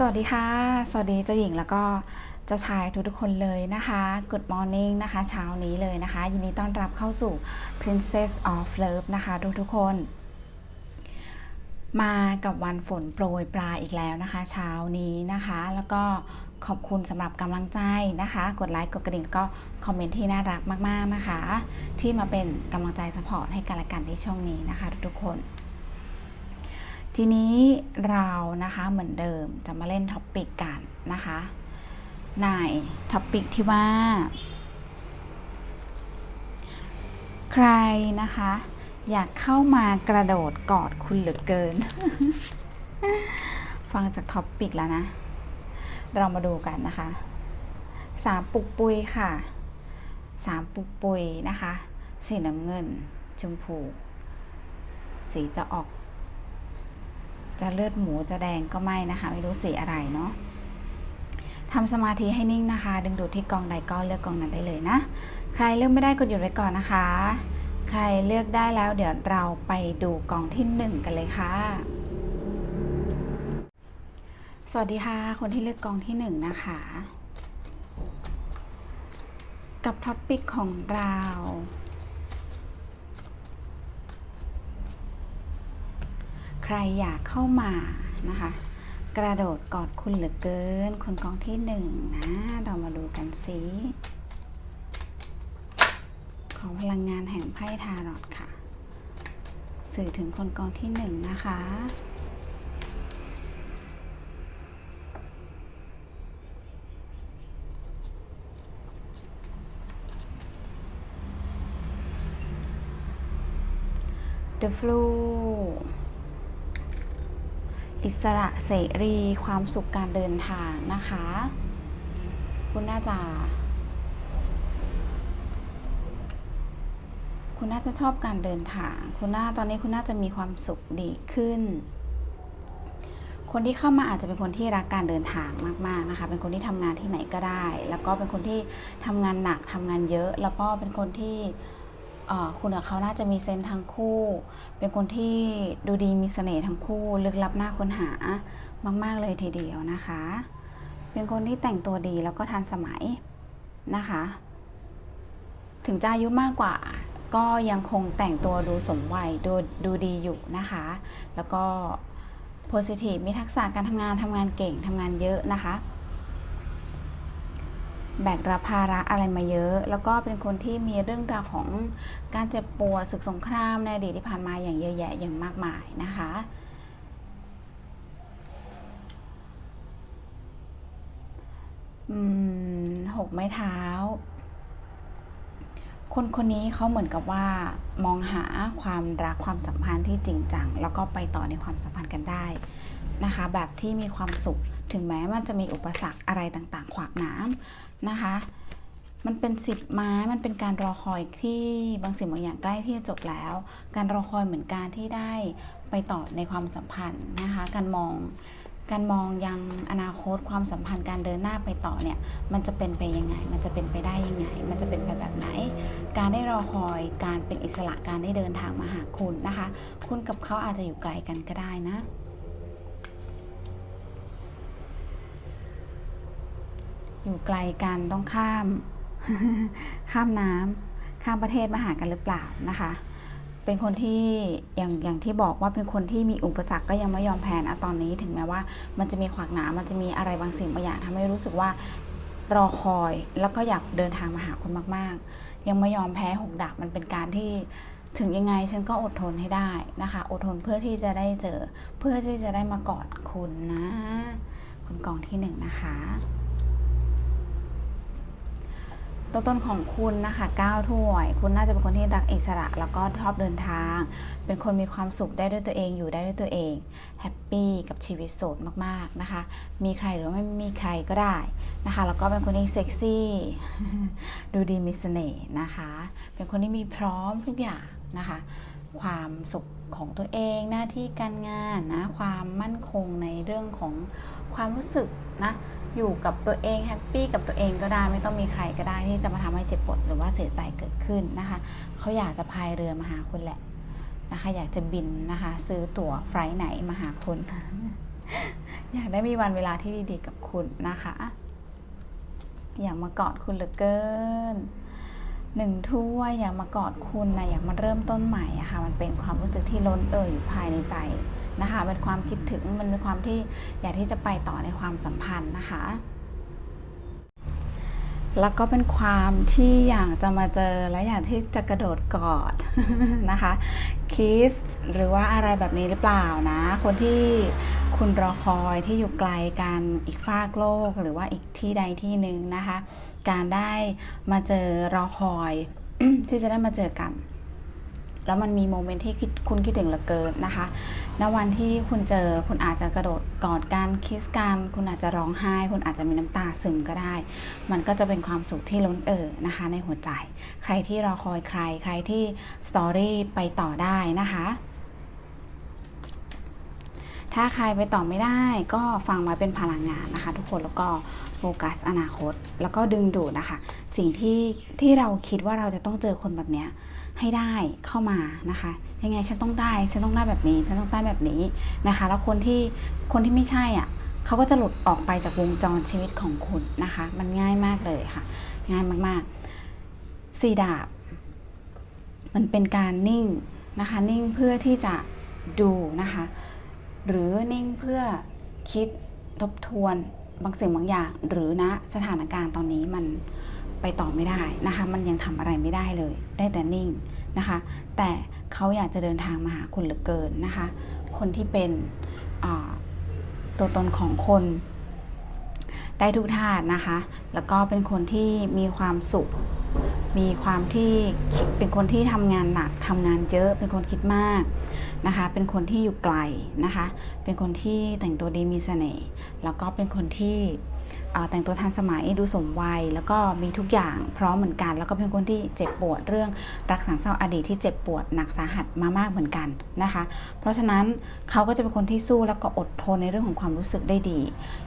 สวัสดีค่ะ สวัสดีเจ้าหญิงแล้วก็เจ้าชายทุกๆคนเลยนะคะ Good morning นะคะเช้านี้เลยนะคะ ยินดีต้อนรับเข้าสู่ Princess of Love นะคะทุกๆคน มากับวันฝนโปรยปลายอีกแล้วนะคะ เช้านี้นะคะ แล้วก็ขอบคุณสำหรับกำลังใจนะคะ กดไลค์กดกระดิ่งก็คอมเมนต์ที่น่ารักมากๆนะคะ ที่มาเป็นกำลังใจสปอร์ตให้กันและกันที่ช่องนี้นะคะ ทุกๆคน ทีนี้เรานะคะเหมือนเดิมจะมาเล่นท็อปปิกกันนะคะในท็อปปิกที่ว่า ใครนะคะ อยากเข้ามากระโดดกอดคุณเหลือเกิน ฟังจากท็อปปิกแล้วนะ เรามาดูกันนะคะสามปุกปุยค่ะสามปุกปุยนะคะ สีน้ำเงิน ชมพู สีจะออก จะเลือดหมูจะแดงก็ไม่นะคะ ไม่รู้สีอะไรเนาะทำสมาธิให้นิ่งนะคะ ดึงดูดที่กองใดก็เลือกกองนั้นได้เลยนะ ใครเลือกไม่ได้กดหยุดไว้ก่อนนะคะ ใครเลือกได้แล้วเดี๋ยวเราไปดูกองที่หนึ่งกันเลยค่ะ สวัสดีค่ะ คนที่เลือกกองที่หนึ่งนะคะ กับท็อปปิกของเรา ใครอยากเข้ามานะคะ กระโดดกอดคุณเหลือเกินคนกองที่หนึ่งนะเรามาดูกันสิของพลังงานแห่งไพ่ทารอตค่ะ สื่อถึงคนกองที่หนึ่งนะคะ The flu ิสระเสรีความสุขการเดินทางนะคะ คุณน่าจะ คุณน่าจะชอบการเดินทาง คุณน่าตอนนี้คุณน่าจะมีความสุขดีขึ้น คนที่เข้ามาอาจจะเป็นคนที่รักการเดินทางมากๆนะคะ เป็นคนที่ทำงานที่ไหนก็ได้ แล้วก็เป็นคนที่ทำงานหนักทำงานเยอะ แล้วก็เป็นคนที่ คุณกับเขาน่าจะมีเซนทั้งคู่ เป็นคนที่ดูดีมีเสน่ห์ทั้งคู่ ลึกลับน่าค้นหามาก ๆ เลยทีเดียวนะคะ เป็นคนที่แต่งตัวดีแล้วก็ทันสมัยนะคะ ถึงจะอายุมากกว่า ก็ยังคงแต่งตัวดูสมวัยดูดูดีอยู่นะคะ แล้วก็ positive มีทักษะการทำงานทำงานเก่งทำงานเยอะนะคะ แบกรับภาระอะไรมาเยอะ แล้วก็เป็นคนที่มีเรื่องราวของการเจ็บปวดศึกสงครามในอดีตที่ผ่านมาอย่างเยอะแยะอย่างมากมายนะคะอืมหกไม้เท้า คนคนนี้เขาเหมือนกับว่ามองหาความรักความสัมพันธ์ที่จริงจัง แล้วก็ไปต่อในความสัมพันธ์กันได้นะคะ แบบที่มีความสุข ถึงแม้มันจะมีอุปสรรคอะไรต่างๆ ขวากหน้ำ นะคะ มันเป็นสิบไม้ มันเป็นการรอคอยที่บางสิ่งบางอย่างใกล้ที่จะจบแล้ว การรอคอยเหมือนการที่ได้ไปต่อในความสัมพันธ์นะคะ การมอง การมองยังอนาคตความสัมพันธ์การเดินหน้าไปต่อเนี่ย มันจะเป็นไปยังไง มันจะเป็นไปได้ยังไง มันจะเป็นไปแบบไหน การได้รอคอยการเป็นอิสระการได้เดินทางมาหาคุณนะคะ คุณกับเขาอาจจะอยู่ไกลกันก็ได้นะ อยู่ไกลกันต้องข้าม ข้ามน้ำข้ามประเทศมาหากันหรือเปล่านะคะ เป็นคนที่อย่างอย่างที่บอกว่าเป็นคนที่มีอุปสรรคก็ยังไม่ยอมแพ้นะตอนนี้ถึงแม้ว่า มันจะมีขวากหนามมันจะมีอะไรบางสิ่งบางอย่างทำให้รู้สึกว่ารอคอยแล้วก็อยากเดินทางมาหาคุณมาก ๆ ยังไม่ยอมแพ้หกดาบมันเป็นการที่ถึงยังไงฉันก็อดทนให้ได้นะคะ อดทนเพื่อที่จะได้เจอ เพื่อที่จะได้มากอดคุณนะ คุณกองที่หนึ่งนะคะ ตัวตนของคุณนะคะก้าวถ้วย คุณน่าจะเป็นคนที่รักอิสระ แล้วก็ชอบเดินทาง เป็นคนมีความสุขได้ด้วยตัวเองอยู่ได้ด้วยตัวเอง แฮปปี้กับชีวิตโสดมากๆนะคะ มีใครหรือไม่มีใครก็ได้นะคะ แล้วก็เป็นคนที่เซ็กซี่ ดูดีมีเสน่ห์นะคะ เป็นคนที่มีพร้อมทุกอย่างนะคะ ความสุขของตัวเองหน้าที่การงานนะ ความมั่นคงในเรื่องของความรู้สึกนะ อยู่กับตัวเองแฮปปี้กับตัวเองก็ได้ไม่ต้องมีใครก็ได้ที่จะมาทำให้เจ็บปวดหรือว่าเสียใจเกิดขึ้นนะคะเขาอยากจะพายเรือมาหาคุณแหละนะคะ อยากจะบินนะคะ ซื้อตั๋วไฟล์ไหนมาหาคุณ อยากได้มีวันเวลาที่ดีๆกับคุณนะคะ อยากมากอดคุณเหลือเกินหนึ่งถ้วยอยากมากอดคุณนะอยากมาเริ่มต้นใหม่อะค่ะมันเป็นความรู้สึกที่ล้นเอ่ยอยู่ภายในใจ นะคะเป็นความคิดถึงมันเป็นความที่อยากที่จะไปต่อในความสัมพันธ์นะคะ แล้วก็เป็นความที่อยากจะมาเจอและอยากที่จะกระโดดกอดนะคะคิสหรือว่าอะไรแบบนี้หรือเปล่านะ คนที่คุณรอคอยที่อยู่ไกลกันอีกฟากโลกหรือว่าอีกที่ใดที่หนึ่งนะคะ การได้มาเจอรอคอยที่จะได้มาเจอกัน แล้วมันมีโมเมนต์ที่คิดคุณคิดถึงเหลือเกินนะคะณวันที่คุณเจอคุณอาจจะกระโดดกอดกันคิสกันคุณอาจจะร้องไห้ คุณอาจจะมีน้ำตาซึมก็ได้ มันก็จะเป็นความสุขที่ล้นเอ่อนะคะ ในหัวใจ ใครที่รอคอยใคร ใครที่สตอรี่ไปต่อได้นะคะถ้าใครไปต่อไม่ได้ก็ฟังไว้เป็นพลังงานนะคะ ทุกคนแล้วก็โฟกัสอนาคต แล้วก็ดึงดูดนะคะ สิ่งที่ที่เราคิดว่าเราจะต้องเจอคนแบบเนี้ย ให้ได้เข้ามานะคะ ยังไงฉันต้องได้ฉันต้องได้แบบนี้ฉันต้องได้แบบนี้นะคะ แล้วคนที่คนที่ไม่ใช่อะเขาก็จะหลุดออกไปจากวงจรชีวิตของคุณนะคะ มันง่ายมากเลยค่ะ ง่ายมากๆสี่ดาบ มันเป็นการนิ่งนะคะ นิ่งเพื่อที่จะดูนะคะ หรือนิ่งเพื่อคิดทบทวนบางสิ่งบางอย่าง หรือณสถานการณ์ตอนนี้มัน ไปต่อไม่ได้นะคะ มันยังทำอะไรไม่ได้เลย ได้แต่นิ่งนะคะ แต่เขาอยากจะเดินทางมาหาคุณเหลือเกินนะคะ คนที่เป็นตัวตนของคนได้ทุกธาตุนะคะ แล้วก็เป็นคนที่มีความสุข มีความที่เป็นคนที่ทำงานหนักทำงานเยอะ เป็นคนคิดมากนะคะ เป็นคนที่อยู่ไกลนะคะ เป็นคนที่แต่งตัวดีมีเสน่ห์ แล้วก็เป็นคนที่ แต่งตัวทันสมัยดูสมวัย แล้วก็มีทุกอย่างพร้อมเหมือนกัน แล้วก็เป็นคนที่เจ็บปวดเรื่องรักสามเศร้าอดีตที่เจ็บปวดหนักสาหัสมามากเหมือนกันนะคะ เพราะฉะนั้นเขาก็จะเป็นคนที่สู้แล้วก็อดทนในเรื่องของความรู้สึกได้ดี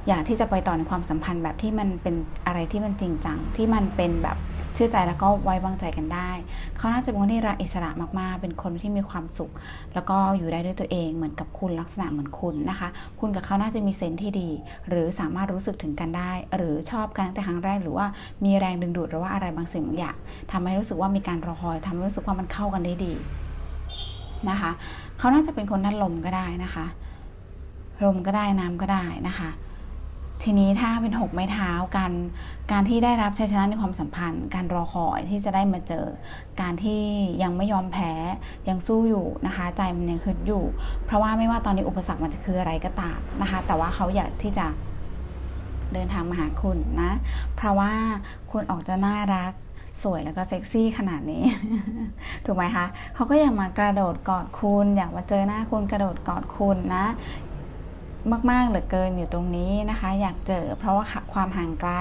อยากที่จะไปต่อในความสัมพันธ์แบบที่มันเป็นอะไรที่มันจริงจังที่มันเป็นแบบ เชื่อใจแล้วก็ไว้วางใจกันได้ เขาน่าจะเป็นคนที่รักอิสระมากๆ เป็นคนที่มีความสุข แล้วก็อยู่ได้ด้วยตัวเองเหมือนกับคุณลักษณะเหมือนคุณนะคะ คุณกับเขาน่าจะมีเซนส์ที่ดี หรือสามารถรู้สึกถึงกันได้ หรือชอบกันตั้งแต่ครั้งแรกหรือว่ามีแรงดึงดูดหรือว่าอะไรบางสิ่งบางอย่างทำให้รู้สึกว่ามีการรอคอยทำให้รู้สึกว่ามันเข้ากันได้ดีนะคะ เขาน่าจะเป็นคนด้านลมก็ได้นะคะ ลมก็ได้น้ำก็ได้นะคะ ทีนี้ถ้าเป็นหกไม้เท้าการการที่ได้รับชัยชนะในความสัมพันธ์ การรอคอยที่จะได้มาเจอ การที่ยังไม่ยอมแพ้ยังสู้อยู่นะคะ ใจมันยังฮึดอยู่ เพราะว่าไม่ว่าตอนนี้อุปสรรคมันจะคืออะไรก็ตามนะคะ แต่ว่าเขาอยากที่จะเดินทางมาหาคุณนะ เพราะว่าคุณออกจะน่ารักสวยแล้วก็เซ็กซี่ขนาดนี้ ถูกไหมคะเขาก็อยากมากระโดดกอดคุณ อยากมาเจอหน้าคุณกระโดดกอดคุณนะ มากๆเหลือเกินอยู่ตรงนี้นะคะ อยากเจอเพราะว่าความห่างไกล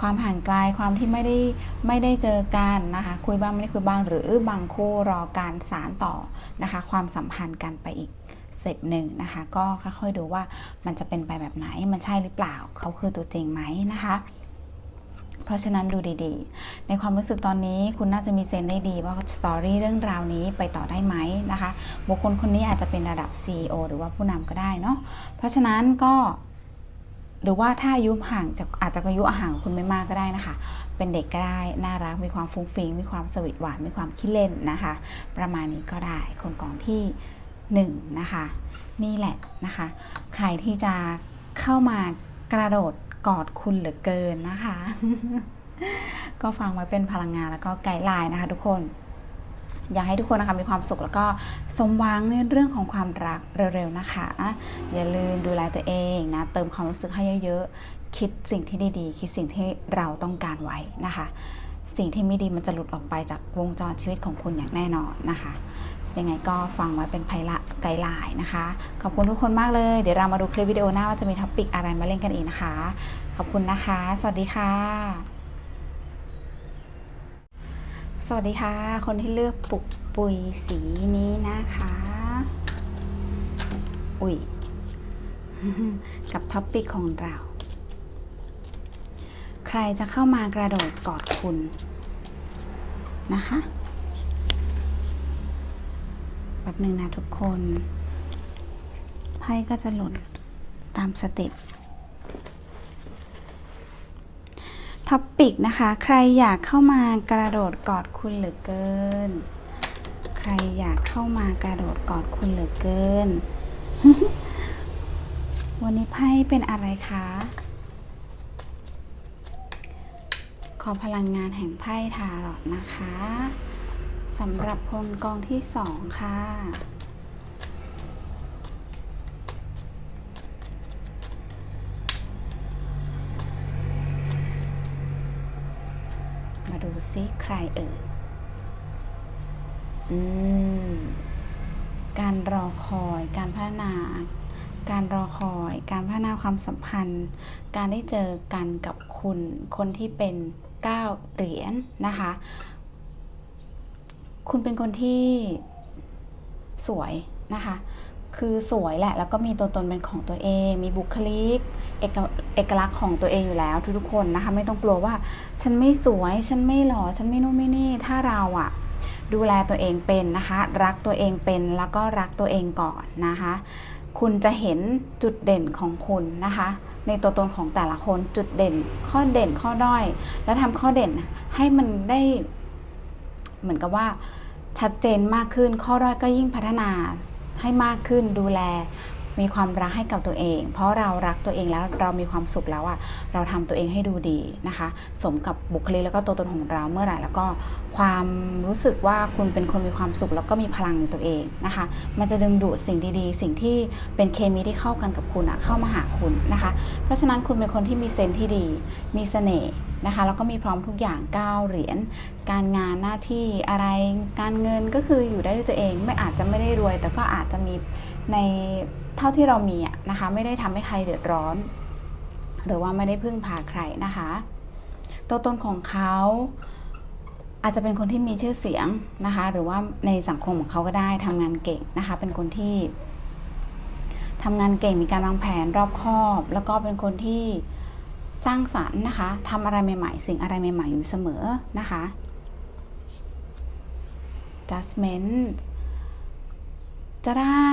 ความห่างไกลความที่ไม่ได้ไม่ได้เจอกันนะคะ คุยบ้างไม่ได้คุยบ้างหรือบางคู่รอการสารต่อนะคะ ความสัมพันธ์กันไปอีกสเต็ปหนึ่งนะคะ ก็ค่อยๆดูว่ามันจะเป็นไปแบบไหนมันใช่หรือเปล่าเขาคือตัวจริงไหมนะคะ เพราะฉะนั้นดูดีๆ ในความรู้สึกตอนนี้คุณน่าจะมีเซนได้ดีว่าสตอรี่เรื่องราวนี้ไปต่อได้ไหมนะคะ บุคคลคนนี้อาจจะเป็นระดับ CEO หรือว่าผู้นำก็ได้เนาะ เพราะฉะนั้นก็หรือว่าถ้าอายุห่างจากอาจจะอายุห่างกับคุณไม่มากก็ได้นะคะ เป็นเด็กก็ได้ น่ารัก มีความฟุ้งฟิ้ง มีความสวีทหวาน มีความขี้เล่นนะคะ ประมาณนี้ก็ได้ คนกองที่หนึ่งนะคะ นี่แหละนะคะ ใครที่จะเข้ามากระโดด กอดคุณเหลือเกินนะคะ ก็ฟังไว้เป็นพลังงานแล้วก็ไกด์ไลน์นะคะ ทุกคนอยากให้ทุกคนนะคะมีความสุขแล้วก็สมหวังในเรื่องของความรักเร็วๆนะคะ อย่าลืมดูแลตัวเองนะ เติมความรู้สึกให้เยอะๆ คิดสิ่งที่ดีๆ คิดสิ่งที่เราต้องการไว้นะคะ สิ่งที่ไม่ดีมันจะหลุดออกไปจากวงจรชีวิตของคุณอย่างแน่นอนนะคะ ยังไงก็ฟังไว้เป็นไพละไกด์ไลน์นะคะ ขอบคุณทุกคนมากเลย เดี๋ยวเรามาดูคลิปวิดีโอหน้าว่าจะมีท็อปิกอะไรมาเล่นกันอีกนะคะ ขอบคุณนะคะ สวัสดีค่ะสวัสดีค่ะ คนที่เลือกปุกปุยสีนี้นะคะ อุ้ย กับท็อปปิกของเรา ใครจะเข้ามากระโดดกอดคุณนะคะ แบบหนึ่งนะทุกคน ไพ่ก็จะหล่นตามสเต็ปท็อปปิกนะคะ ใครอยากเข้ามากระโดดกอดคุณเหลือเกิน ใครอยากเข้ามากระโดดกอดคุณเหลือเกิน วันนี้ไพ่เป็นอะไรคะ ขอพลังงานแห่งไพ่ทารอตนะคะ สำหรับคนกองที่สองค่ะ มาดูซิใครเอ่ย อืม การรอคอย การพัฒนา การรอคอย การพัฒนาความสัมพันธ์ การได้เจอกันกับคุณ คนที่เป็นเก้าเหรียญนะคะ คุณเป็นคนที่สวยนะคะ คือสวยแหละ แล้วก็มีตัวตนเป็นของตัวเอง มีบุคลิก เอกเอกลักษณ์ของตัวเองอยู่แล้วทุกๆคนนะคะ ไม่ต้องกลัวว่า ฉันไม่สวย ฉันไม่หล่อ ฉันไม่นู่นไม่นี่ ถ้าเราอะดูแลตัวเองเป็นนะคะ รักตัวเองเป็น แล้วก็รักตัวเองก่อนนะคะ คุณจะเห็นจุดเด่นของคุณนะคะ ในตัวตนของแต่ละคน จุดเด่น ข้อเด่น ข้อด้อย แล้วทำข้อเด่นให้มันได้ เหมือนกับว่าชัดเจนมากขึ้น ข้อด้อยก็ยิ่งพัฒนาให้มากขึ้นดูแลมีความรักให้กับตัวเอง เพราะเรารักตัวเองแล้วเรามีความสุขแล้วอะเราทำตัวเองให้ดูดีนะคะ สมกับบุคลิกแล้วก็ตัวตนของเราเมื่อไหร่แล้วก็ความรู้สึกว่าคุณเป็นคนมีความสุขแล้วก็มีพลังในตัวเองนะคะ มันจะดึงดูดสิ่งดีๆ สิ่งที่เป็นเคมีที่เข้ากันกับคุณอะเข้ามาหาคุณนะคะ เพราะฉะนั้นคุณเป็นคนที่มีเซนที่ดี มีเสน่ห์ นะคะแล้วก็มีพร้อมทุกอย่าง 9 เหรียญการงานหน้าที่อะไรการเงินก็คืออยู่ได้ด้วยตัวเองไม่อาจจะไม่ได้รวย แต่ก็อาจจะมีในเท่าที่เรามีนะคะไม่ได้ทำให้ใครเดือดร้อน หรือว่าไม่ได้พึ่งพาใครนะคะตัวตนของเขาอาจจะเป็นคนที่มีชื่อเสียงนะคะ หรือว่าในสังคมของเขาก็ได้ทำงานเก่งนะคะ เป็นคนที่ทำงานเก่งมีการวางแผนรอบคอบ แล้วก็เป็นคนที่ สร้างสรรค์นะคะทำอะไรใหม่ๆ สิ่งอะไรใหม่ ๆ อยู่เสมอนะคะ judgment จะได้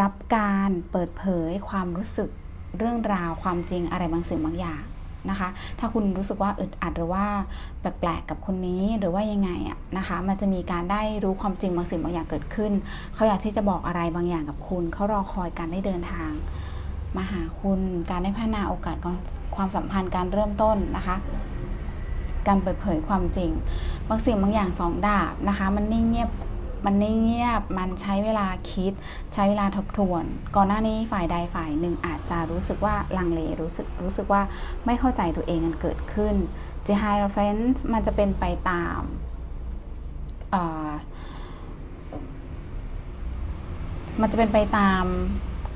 รับการเปิดเผยความรู้สึกเรื่องราวความจริงอะไรบางสิ่งบางอย่างนะคะ ถ้าคุณรู้สึกว่าอึดอัดหรือว่าแปลกๆกับคนนี้หรือว่ายังไงอะนะคะ มันจะมีการได้รู้ความจริงบางสิ่งบางอย่างเกิดขึ้น เขาอยากที่จะบอกอะไรบางอย่างกับคุณ เขารอคอยการได้เดินทาง มาหาคุณการได้พัฒนาโอกาสความสัมพันธ์การเริ่มต้นนะคะ การเปิดเผยความจริงบางสิ่งบางอย่างสองดาบนะคะ มันนิ่งเงียบมันนิ่งเงียบมันใช้เวลาคิด ใช้เวลาทบทวน ก่อนหน้านี้ฝ่ายใดฝ่ายหนึ่งอาจจะรู้สึกว่าลังเลรู้สึกรู้สึกว่าไม่เข้าใจตัวเองกันเกิดขึ้น j h i r o p h a n t มันจะเป็นไปตามมันจะเป็นไปตาม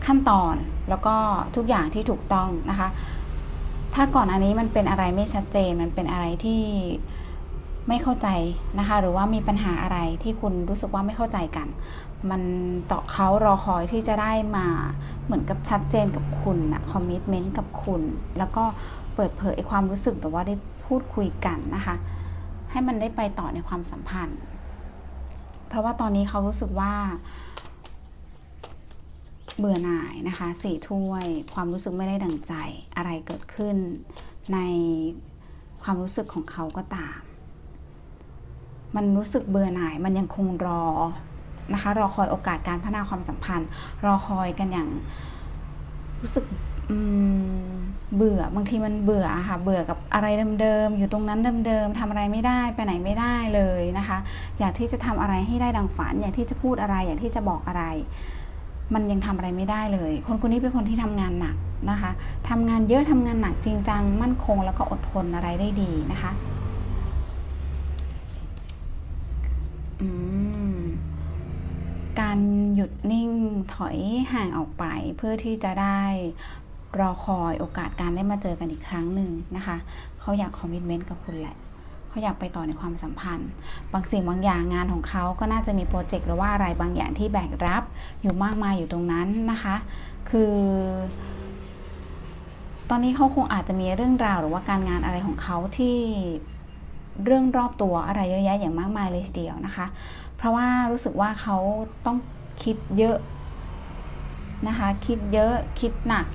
ขั้นตอนแล้วก็ทุกอย่างที่ถูกต้องนะคะ ถ้าก่อนอันนี้มันเป็นอะไรไม่ชัดเจนมันเป็นอะไรที่ไม่เข้าใจนะคะ หรือว่ามีปัญหาอะไรที่คุณรู้สึกว่าไม่เข้าใจกัน มันต่อเขารอคอยที่จะได้มาเหมือนกับชัดเจนกับคุณนะคอมมิชเมนต์กับคุณ แล้วก็เปิดเผยความรู้สึกหรือว่าได้พูดคุยกันนะคะ ให้มันได้ไปต่อในความสัมพันธ์ เพราะว่าตอนนี้เขารู้สึกว่า เบื่อหน่ายนะคะสี่ถ้วย ความรู้สึกไม่ได้ดังใจ อะไรเกิดขึ้นในความรู้สึกของเขาก็ตาม มันรู้สึกเบื่อหน่าย มันยังคงรอนะคะ รอคอยโอกาสการพัฒนาความสัมพันธ์ รอคอยกันอย่างรู้สึกเบื่อบางทีมันเบื่อค่ะเบื่อกับอะไรเดิมๆอยู่ตรงนั้นเดิมๆทำอะไรไม่ได้ไปไหนไม่ได้เลยนะคะ อยากที่จะทำอะไรให้ได้ดังฝัน อยากที่จะพูดอะไร อยากที่จะบอกอะไร มันยังทำอะไรไม่ได้เลย คนคนนี้เป็นคนที่ทำงานหนักนะคะทำงานเยอะทำงานหนักจริงจัง มั่นคงแล้วก็อดทนอะไรได้ดีนะคะการหยุดนิ่งถอยห่างออกไปเพื่อที่จะได้รอคอยโอกาสการได้มาเจอกันอีกครั้งหนึ่งนะคะ เขาอยากคอมมิชเมนต์กับคุณแหละ เขาอยากไปต่อในความสัมพันธ์ บางสิ่งบางอย่างงานของเขาก็น่าจะมีโปรเจกต์หรือว่าอะไรบางอย่างที่แบกรับอยู่มากมายอยู่ตรงนั้นนะคะ คือ ตอนนี้เขาคงอาจจะมีเรื่องราวหรือว่าการงานอะไรของเขาที่เรื่องรอบตัวอะไรเยอะแยะอย่างมากมายเลยทีเดียวนะคะ เพราะว่ารู้สึกว่าเขาต้องคิดเยอะนะคะ คิดเยอะคิดหนัก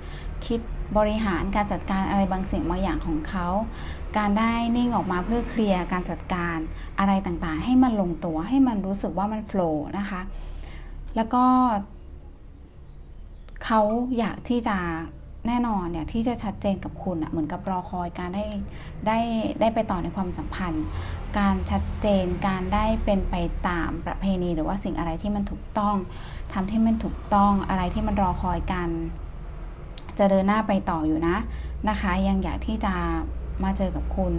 คิดบริหารการจัดการอะไรบางสิ่งบางอย่างของเขา การได้นิ่งออกมาเพื่อเคลียร์การจัดการอะไรต่างๆ ให้มันลงตัวให้มันรู้สึกว่ามันโฟล์นะคะ แล้วก็เขาอยากที่จะแน่นอนเนี่ยที่จะชัดเจนกับคุณอะเหมือนกับรอคอยการได้ได้ได้ไปต่อในความสัมพันธ์ การชัดเจนการได้เป็นไปตามประเพณีหรือว่าสิ่งอะไรที่มันถูกต้องทำที่มันถูกต้องอะไรที่มันรอคอยกัน จะเดินหน้าไปต่ออยู่นะนะคะ ยังอยากที่จะ มาเจอกับคุณ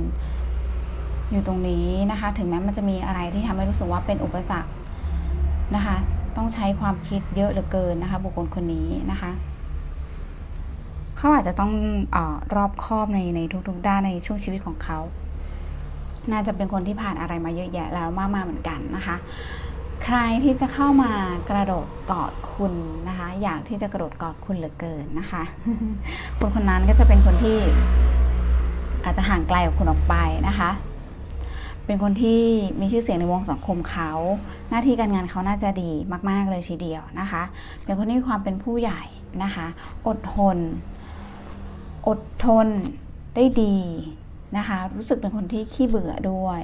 อยู่ตรงนี้นะคะ ถึงแม้มันจะมีอะไรที่ทำให้รู้สึกว่าเป็นอุปสรรคนะคะ ต้องใช้ความคิดเยอะเหลือเกินนะคะ บุคคลคนนี้นะคะเขาอาจจะต้องออรอบคอบในในทุกๆด้านในช่วงชีวิตของเขา น่าจะเป็นคนที่ผ่านอะไรมาเยอะแยะแล้วมากๆเหมือนกันนะคะ ใครที่จะเข้ามากระโดดกอดคุณนะคะ อยากที่จะกระโดดกอดคุณเหลือเกินนะคะ คนคนนั้นก็จะเป็นคนที่ อาจจะห่างไกลกับคุณออกไปนะคะ เป็นคนที่มีชื่อเสียงในวงสังคมเขา หน้าที่การงานเขาน่าจะดีมาก ๆ เลยทีเดียวนะคะ เป็นคนที่มีความเป็นผู้ใหญ่นะคะ อดทน อดทนได้ดีนะคะ รู้สึกเป็นคนที่ขี้เบื่อด้วย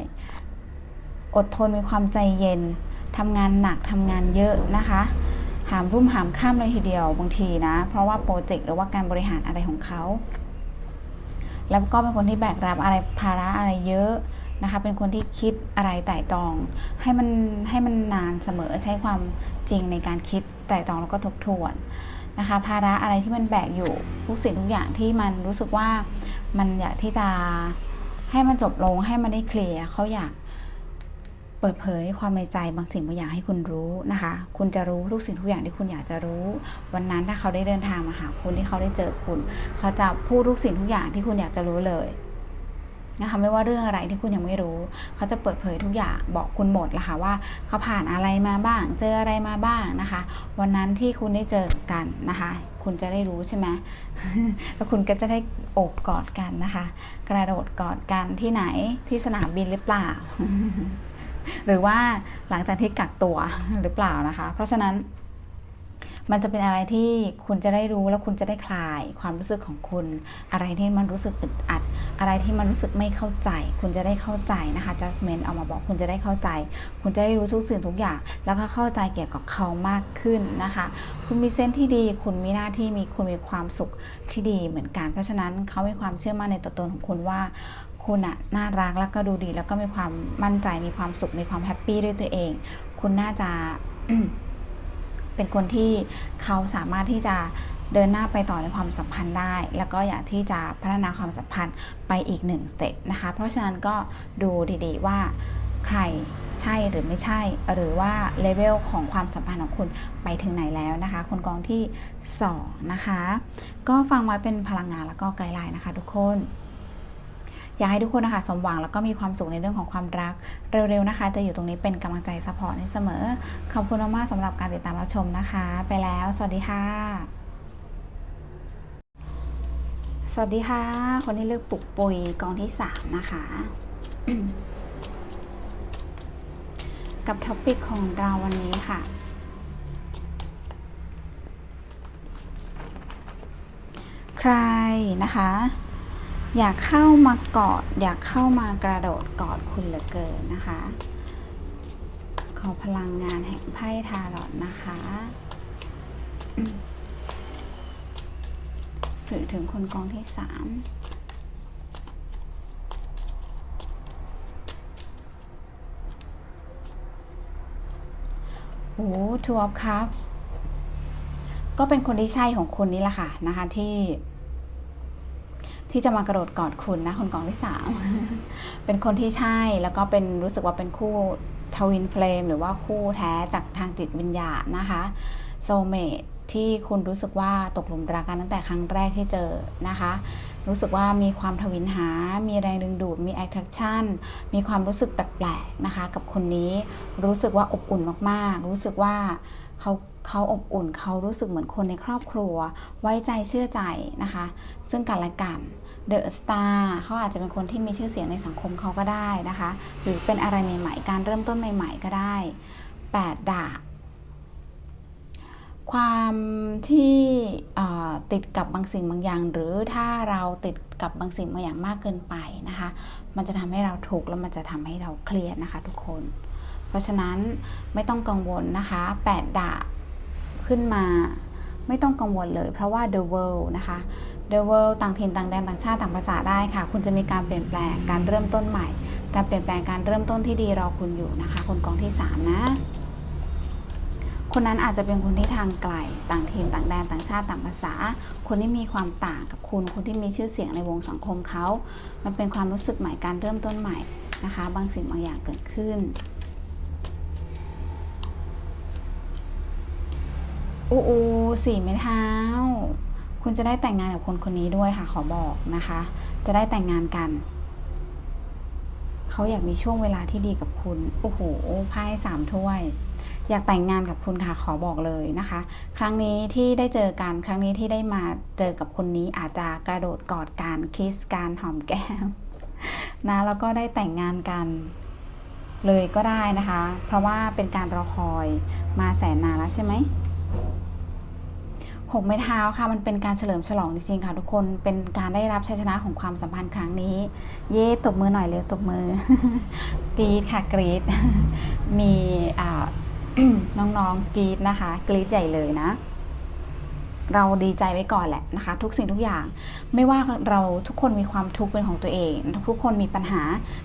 อดทนมีความใจเย็นทำงานหนักทำงานเยอะนะคะหามรุ่มหามข้ามเลยทีเดียวบางทีนะ เพราะว่าโปรเจกต์หรือว่าการบริหารอะไรของเขา แล้วก็เป็นคนที่แบกรับอะไรภาระอะไรเยอะนะคะ เป็นคนที่คิดอะไรไต่ตอง ให้มันให้มันนานเสมอใช้ความจริงในการคิดไต่ตองแล้วก็ทบทวนนะคะ ภาระอะไรที่มันแบกอยู่ทุกสิ่งทุกอย่างที่มันรู้สึกว่ามันอยากที่จะให้มันจบลงให้มันได้เคลียร์เขาอยาก เปิดเผยความในใจบางสิ่งบางอย่างให้คุณรู้นะคะ คุณจะรู้ทุกสิ่งทุกอย่างที่คุณอยากจะรู้ วันนั้นถ้าเขาได้เดินทางมาหาคุณที่เขาได้เจอคุณ เขาจะพูดทุกสิ่งทุกอย่างที่คุณอยากจะรู้เลยนะคะไม่ว่าเรื่องอะไรที่คุณยังไม่รู้ เขาจะเปิดเผยทุกอย่างบอกคุณหมดละค่ะว่าเขาผ่านอะไรมาบ้าง เจออะไรมาบ้างนะคะ วันนั้นที่คุณได้เจอกันนะคะ คุณจะได้รู้ใช่ไหมแล้วคุณก็จะได้โอบกอดกันนะคะ กระโดดกอดกันที่ไหนที่สนามบินหรือเปล่า หรือว่าหลังจากที่กักตัวหรือเปล่านะคะ เพราะฉะนั้นมันจะเป็นอะไรที่คุณจะได้รู้แล้วคุณจะได้คลายความรู้สึกของคุณ อะไรที่มันรู้สึกอึดอัด อะไรที่มันรู้สึกไม่เข้าใจ คุณจะได้เข้าใจนะคะ judgment เอามาบอกคุณจะได้เข้าใจ คุณจะได้รู้ทุกสิ่งทุกอย่าง แล้วก็เข้าใจเกี่ยวกับเขามากขึ้นนะคะ คุณมีเส้นที่ดี คุณมีหน้าที่มีคุณมีความสุขที่ดีเหมือนกัน เพราะฉะนั้นเขามีความเชื่อมั่นในตัวตนของคุณว่า คุณอะน่ารักแล้วก็ดูดีแล้วก็มีความมั่นใจมีความสุขมีความแฮปปี้ด้วยตัวเอง คุณน่าจะเป็นคนที่เขาสามารถที่จะเดินหน้าไปต่อในความสัมพันธ์ได้ แล้วก็อยากที่จะพัฒนาความสัมพันธ์ไปอีกหนึ่งสเต็ปนะคะ เพราะฉะนั้นก็ดูดีๆว่าใครใช่หรือไม่ใช่ หรือว่าเลเวลของความสัมพันธ์ของคุณไปถึงไหนแล้วนะคะ คนกองที่ 2 นะคะ ก็ฟังไว้เป็นพลังงานแล้วก็ไกด์ไลน์นะคะทุกคน อยากให้ทุกคนนะคะสมหวังแล้วก็มีความสุขในเรื่องของความรัก เร็วๆนะคะ จะอยู่ตรงนี้เป็นกำลังใจซัพพอร์ตให้เสมอ ขอบคุณมากๆสำหรับการติดตามรับชมนะคะ ไปแล้ว สวัสดีค่ะสวัสดีค่ะ คนที่เลือกปลุกปุยกองที่3นะคะ กับท็อปิกของเราวันนี้ค่ะ ใครนะคะ อยากเข้ามากอด อยากเข้ามากระโดดกอดคุณเหลือเกินนะคะ ขอพลังงานแห่งไพ่ทารอตนะคะ สื่อถึงคนกองที่สามโอ้ two of cups ก็เป็นคนที่ใช่ของคุณนี่แหละค่ะนะคะที่ ที่จะมากระโดดกอดคุณนะคนกองที่สามเป็นคนที่ใช่แล้วก็เป็นรู้สึกว่าเป็นคู่ทวินเฟลมหรือว่าคู่แท้จากทางจิตวิญญาณนะคะโซเมทที่คุณรู้สึกว่าตกหลุมรักกันตั้งแต่ครั้งแรกที่เจอนะคะ รู้สึกว่ามีความทวินหา มีแรงดึงดูด มี attraction มีความรู้สึกแปลกๆนะคะ กับคนนี้ รู้สึกว่าอบอุ่นมากๆ รู้สึกว่าเขาเขาอบอุ่น เขารู้สึกเหมือนคนในครอบครัว ไว้ใจเชื่อใจนะคะ ซึ่งกันและกันเดอะสตาร์เขาอาจจะเป็นคนที่มีชื่อเสียงในสังคมเขาก็ได้นะคะ หรือเป็นอะไรใหม่ๆ การเริ่มต้นใหม่ ๆ ก็ได้ 8 ดาบ ความที่ติดกับบางสิ่งบางอย่าง หรือถ้าเราติดกับบางสิ่งบางอย่างมากเกินไปนะคะ มันจะทำให้เราทุกข์แล้วมันจะทำให้เราเครียดนะคะทุกคน เพราะฉะนั้นไม่ต้องกังวลนะคะแปดดาบขึ้นมาไม่ต้องกังวลเลย เพราะว่า the world นะคะ the world ต่างถิ่นต่างแดนต่างชาติต่างภาษาได้ค่ะ คุณจะมีการเปลี่ยนแปลงการเริ่มต้นใหม่ การเปลี่ยนแปลงการเริ่มต้นที่ดีรอคุณอยู่นะคะ คนกองที่สามนะ คนนั้นอาจจะเป็นคนที่ทางไกล ต่างถิ่นต่างแดนต่างชาติต่างภาษา คนที่มีความต่างกับคุณ คนที่มีชื่อเสียงในวงสังคมเขา มันเป็นความรู้สึกใหม่การเริ่มต้นใหม่นะคะ บางสิ่งบางอย่างเกิดขึ้นอูอูสี่ไม้เท้า คุณจะได้แต่งงานกับคนคนนี้ด้วยค่ะ ขอบอกนะคะ จะได้แต่งงานกันเขาอยากมีช่วงเวลาที่ดีกับคุณ โอ้โหไพ่สามถ้วย อยากแต่งงานกับคุณค่ะขอบอกเลยนะคะ ครั้งนี้ที่ได้เจอกันครั้งนี้ที่ได้มาเจอกับคนนี้อาจจะกระโดดกอดกันคิสกันหอมแก้มนะแล้วก็ได้แต่งงานกันเลยก็ได้นะคะ เพราะว่าเป็นการรอคอยมาแสนนานแล้วใช่ไหมหกไม้เท้าค่ะมันเป็นการเฉลิมฉลองจริงๆค่ะทุกคนเป็นการได้รับชัยชนะของความสัมพันธ์ครั้งนี้ เย่ตบมือหน่อยเร็วตบมือ กรีดค่ะกรีดมีอ่า น้องๆกรีดนะคะ กรีดใหญ่เลยนะ เราดีใจไว้ก่อนแหละนะคะ ทุกสิ่งทุกอย่าง ไม่ว่าเราทุกคนมีความทุกข์เป็นของตัวเอง ทุกคนมีปัญหา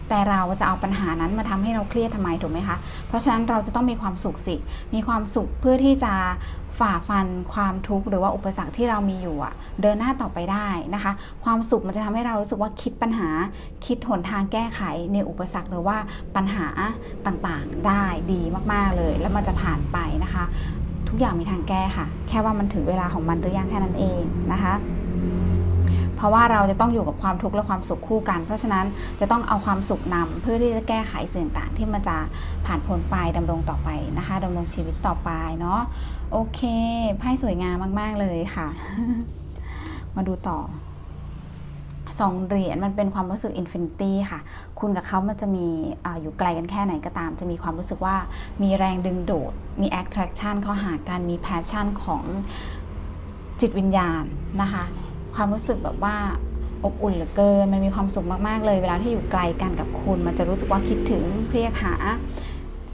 แต่เราจะเอาปัญหานั้นมาทำให้เราเครียดทำไมถูกไหมคะ เพราะฉะนั้นเราจะต้องมีความสุขสิ มีความสุขเพื่อที่จะ ฝ่าฟันความทุกข์หรือว่าอุปสรรคที่เรามีอยู่อะเดินหน้าต่อไปได้นะคะ ความสุขมันจะทำให้เรารู้สึกว่าคิดปัญหา คิดหนทางแก้ไขในอุปสรรคหรือว่าปัญหาต่างๆได้ดีมากๆเลย แล้วมันจะผ่านไปนะคะ ทุกอย่างมีทางแก้ค่ะ แค่ว่ามันถึงเวลาของมันหรือยังแค่นั้นเองนะคะ เพราะว่าเราจะต้องอยู่กับความทุกข์และความสุขคู่กัน เพราะฉะนั้นจะต้องเอาความสุขนำเพื่อที่จะแก้ไขสิ่งต่างๆที่มันจะผ่านพ้นไปดำรงต่อไปนะคะดำรงชีวิตต่อไปเนาะโอเคไพ่สวยงามมาก ๆเลยค่ะ มาดูต่อสองเหรียญมันเป็นความรู้สึกอินฟินิตี้ค่ะ คุณกับเขามันจะมีออยู่ไกลกันแค่ไหนก็ตาม จะมีความรู้สึกว่ามีแรงดึงดูด มี attraction เข้าหากัน มี passion ของจิตวิญญาณนะคะ ความรู้สึกแบบว่าอบอุ่นเหลือเกิน มันมีความสุขมากๆเลย เวลาที่อยู่ไกลกันกับคุณ มันจะรู้สึกว่าคิดถึงเพรียกหา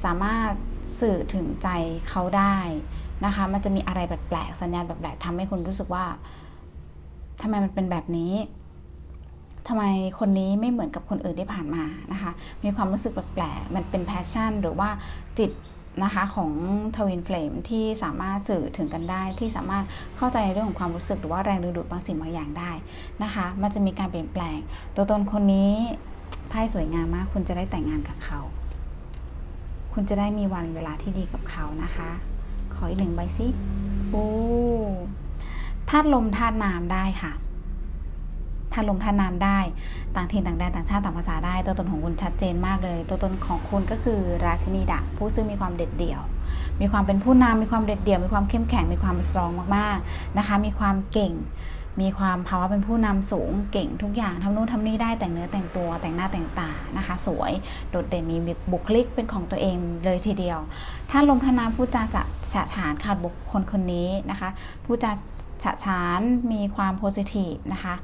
สามารถสื่อถึงใจเขาได้นะคะ มันจะมีอะไรแปลกๆ สัญญาณแปลกๆทำให้คุณรู้สึกว่าทำไมมันเป็นแบบนี้ทำไมคนนี้ไม่เหมือนกับคนอื่นที่ผ่านมานะคะ มีความรู้สึกแปลกๆ มันเป็นแพชชั่น หรือว่าจิต นะคะของทวินเฟลมที่สามารถสื่อถึงกันได้ ที่สามารถเข้าใจในเรื่องของความรู้สึกหรือว่าแรงดึงดูดบางสิ่งบางอย่างได้นะคะ มันจะมีการเปลี่ยนแปลง ตัวตนคนนี้ไพ่สวยงามมาก คุณจะได้แต่งงานกับเขา คุณจะได้มีวันเวลาที่ดีกับเขานะคะ ขออีกหนึ่งใบสิโอ้ธาตุลมธาตุน้ำได้ค่ะ ธาตุลมธาตุน้ำได้ ต่างถิ่นต่างแดนต่างชาติต่างภาษาได้ ตัวตนของคุณชัดเจนมากเลย ตัวตนของคุณก็คือราชินีดาบผู้ซึ่งมีความเด็ดเดี่ยว มีความเป็นผู้นำมีความเด็ดเดี่ยว มีความเข้มแข็ง มีความสตรองมากๆนะคะ มีความเก่ง มีความภาวะเป็นผู้นำสูง เก่งทุกอย่างทำนู่นทำนี่ได้แต่งเนื้อแต่งตัวแต่งหน้าแต่งตานะคะ สวยโดดเด่นมีบุคลิกเป็นของตัวเองเลยทีเดียว ถ้าลมพนามผู้จาฉะฉานค่ะบุคคลคนนี้นะคะผู้จาฉะฉานมีความโพสิทีฟนะคะ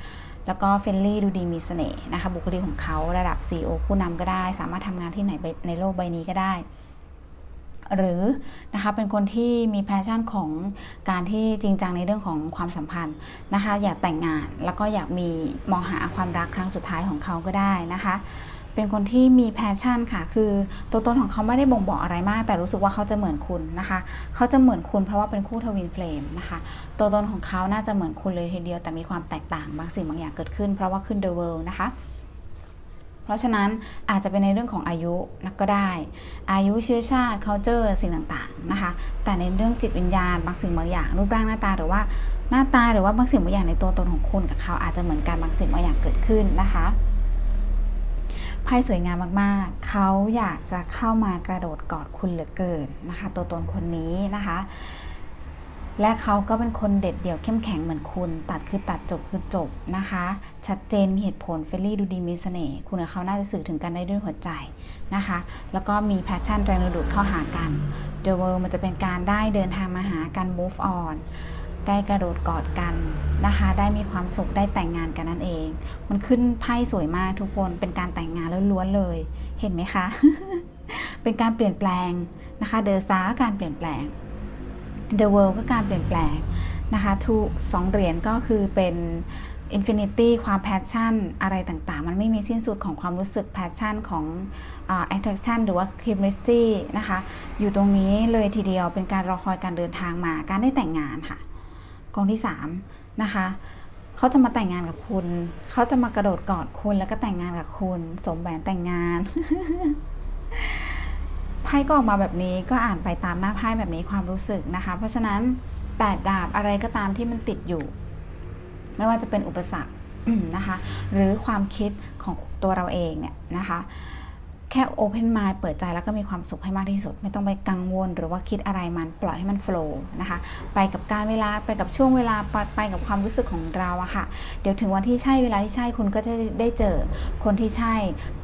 แล้วก็เฟรนลี่ดูดีมีเสน่ห์นะคะบุคลิกของเขาระดับ CEO ผู้นำก็ได้ สามารถทำงานที่ไหนในโลกใบนี้ก็ได้ หรือนะคะเป็นคนที่มีแพชชั่นของการที่จริงจังในเรื่องของความสัมพันธ์นะคะ อยากแต่งงานแล้วก็อยากมีมองหาความรักครั้งสุดท้ายของเขาก็ได้นะคะ เป็นคนที่มีแพชชั่นค่ะ คือตัวตนของเขาไม่ได้บ่งบอกอะไรมาก แต่รู้สึกว่าเขาจะเหมือนคุณนะคะ เขาจะเหมือนคุณเพราะว่าเป็นคู่ทวินเฟลมนะคะ ตัวตนของเขาน่าจะเหมือนคุณเลยทีเดียว แต่มีความแตกต่างบางสิ่งบางอย่างเกิดขึ้น เพราะว่าขึ้น The World นะคะเพราะฉะนั้นอาจจะเป็นในเรื่องของอายุนักก็ได้ อายุเชื้อชาติ culture สิ่งต่างๆนะคะ แต่ในเรื่องจิตวิญญาณบางสิ่งบางอย่าง รูปร่างหน้าตาหรือว่าหน้าตาหรือว่าบางสิ่งบางอย่างในตัวตนของคุณกับเขาอาจจะเหมือนกันบางสิ่งบางอย่างเกิดขึ้นนะคะ ไพ่สวยงามมากๆ เขาอยากจะเข้ามากระโดดกอดคุณเหลือเกินนะคะ ตัวตนคนนี้นะคะ และเขาก็เป็นคนเด็ดเดี่ยวเข้มแข็งเหมือนคุณ ตัดคือตัดจบคือจบนะคะ ชัดเจนมีเหตุผลเฟรนลี่ดูดีมีเสน่ห์คุณกับเขาน่าจะสื่อถึงกันได้ด้วยหัวใจนะคะ แล้วก็มีแพชชั่นแรงระดูดเข้าหากัน The World มันจะเป็นการได้เดินทางมาหากัน move on ได้กระโดดกอดกันนะคะ ได้มีความสุขได้แต่งงานกันนั่นเอง มันขึ้นไพ่สวยมากทุกคนเป็นการแต่งงานล้วนๆเลย เห็นไหมคะ เป็นการเปลี่ยนแปลงนะคะเดอะซาการเปลี่ยนแปลง The World ก็การเปลี่ยนแปลงนะคะทูสองเหรียญก็คือเป็น Infinity ความแพชชั่นอะไรต่างๆ มันไม่มีสิ้นสุดของความรู้สึกแพชชั่นของอ่า attraction หรือว่า chemistry นะคะ อยู่ตรงนี้เลยทีเดียวเป็นการรอคอยการเดินทางมาการได้แต่งงานค่ะ กองที่3นะคะเขาจะมาแต่งงานกับคุณ เขาจะมากระโดดกอดคุณแล้วก็แต่งงานกับคุณ สมแหวนแต่งงานไพ่ก็ออกมาแบบนี้ก็อ่านไปตามหน้าไพ่แบบนี้ความรู้สึกนะคะ เพราะฉะนั้นแปดดาบอะไรก็ตามที่มันติดอยู่ ไม่ว่าจะเป็นอุปสรรคนะคะ หรือความคิดของตัวเราเองเนี่ยนะคะ แค่ open mind เปิดใจแล้วก็มีความสุขให้มากที่สุด ไม่ต้องไปกังวล หรือว่าคิดอะไรมันปล่อยให้มัน flow นะคะ ไปกับการเวลาไปกับช่วงเวลาไปไปกับความรู้สึกของเราอะค่ะ เดี๋ยวถึงวันที่ใช่เวลาที่ใช่คุณก็จะได้เจอคนที่ใช่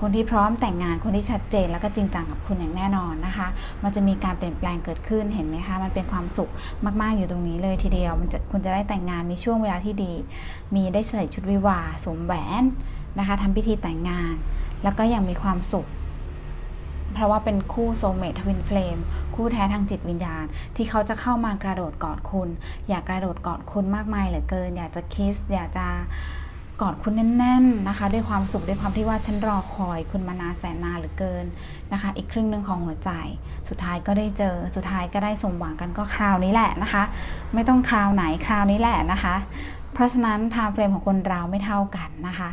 คนที่พร้อมแต่งงานคนที่ชัดเจนแล้วก็จริงจังกับคุณอย่างแน่นอนนะคะ มันจะมีการเปลี่ยนแปลงเกิดขึ้นเห็นไหมคะ มันเป็นความสุขมากๆอยู่ตรงนี้เลยทีเดียว มันจะคุณจะได้แต่งงานมีช่วงเวลาที่ดี มีได้ใส่ชุดวิวาสวมแหวนนะคะทำพิธีแต่งงาน แล้วก็ยังมีความสุข เพราะว่าเป็นคู่โซเมททวินเฟลมคู่แท้ทางจิตวิญญาณ ที่เขาจะเข้ามากระโดดกอดคุณ อยากกระโดดกอดคุณมากมายเหลือเกิน อยากจะคิส อยากจะกอดคุณแน่น ๆนะคะ ด้วยความสุขด้วยความที่ว่าฉันรอคอยคุณมานานแสนนานเหลือเกินนะคะ อีกครึ่งหนึ่งของหัวใจ สุดท้ายก็ได้เจอสุดท้ายก็ได้สมหวังกันก็คราวนี้แหละนะคะ ไม่ต้องคราวไหนคราวนี้แหละนะคะ เพราะฉะนั้นไทม์เฟรมของคนเราไม่เท่ากันนะคะ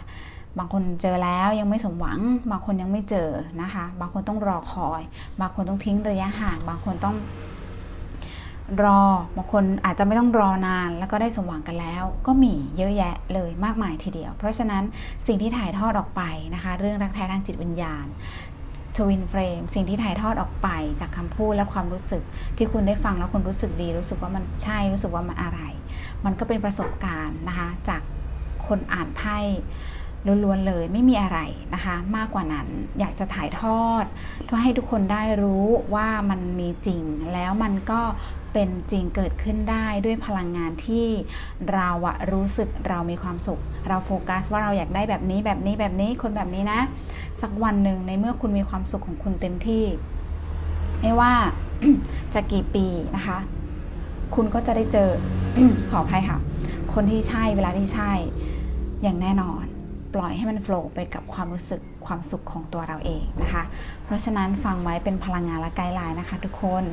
บางคนเจอแล้วยังไม่สมหวัง บางคนยังไม่เจอนะคะ บางคนต้องรอคอย บางคนต้องทิ้งระยะห่าง บางคนต้องรอบางคนอาจจะไม่ต้องรอนานแล้วก็ได้สมหวังกันแล้ว ก็มีเยอะแยะเลยมากมายทีเดียว เพราะฉะนั้นสิ่งที่ถ่ายทอดออกไปนะคะ เรื่องรักแท้ทางจิตวิญญาณทวินเฟรมสิ่งที่ถ่ายทอดออกไปจากคำพูดและความรู้สึก ที่คุณได้ฟังแล้วคุณรู้สึกดี รู้สึกว่ามันใช่รู้สึกว่ามันอะไร มันก็เป็นประสบการณ์นะคะจากคนอ่านไพ่ ล้วนๆเลยไม่มีอะไรนะคะ มากกว่านั้นอยากจะถ่ายทอดเพื่อให้ทุกคนได้รู้ว่ามันมีจริง แล้วมันก็เป็นจริงเกิดขึ้นได้ด้วยพลังงานที่เราอะรู้สึกเรามีความสุข เราโฟกัสว่าเราอยากได้แบบนี้แบบนี้แบบนี้คนแบบนี้นะ สักวันหนึ่งในเมื่อคุณมีความสุขของคุณเต็มที่ ไม่ว่าจะกี่ปีนะคะ คุณก็จะได้เจอขออภัยค่ะ คนที่ใช่เวลาที่ใช่อย่างแน่นอน ปล่อยให้มันโฟล์ไปกับความรู้สึกความสุขของตัวเราเองนะคะ เพราะฉะนั้นฟังไว้เป็นพลังงานและไกด์ไลน์นะคะ ทุกคน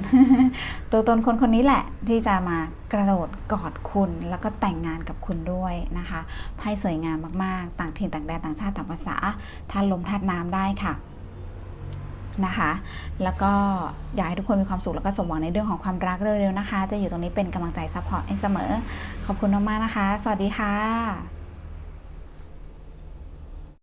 ตัวตนคนคนนี้แหละที่จะมากระโดดกอดคุณ แล้วก็แต่งงานกับคุณด้วยนะคะไพ่สวยงามมากๆ ต่างถิ่นต่างแดนต่างชาติต่างภาษาธาตุลมธาตุน้ำได้ค่ะนะคะแล้วก็อยากให้ทุกคนมีความสุขแล้วก็สมหวังในเรื่องของความรักเร็วๆนะคะ จะอยู่ตรงนี้เป็นกำลังใจซัพพอร์ตให้เสมอ ขอบคุณมากๆนะคะ สวัสดีค่ะ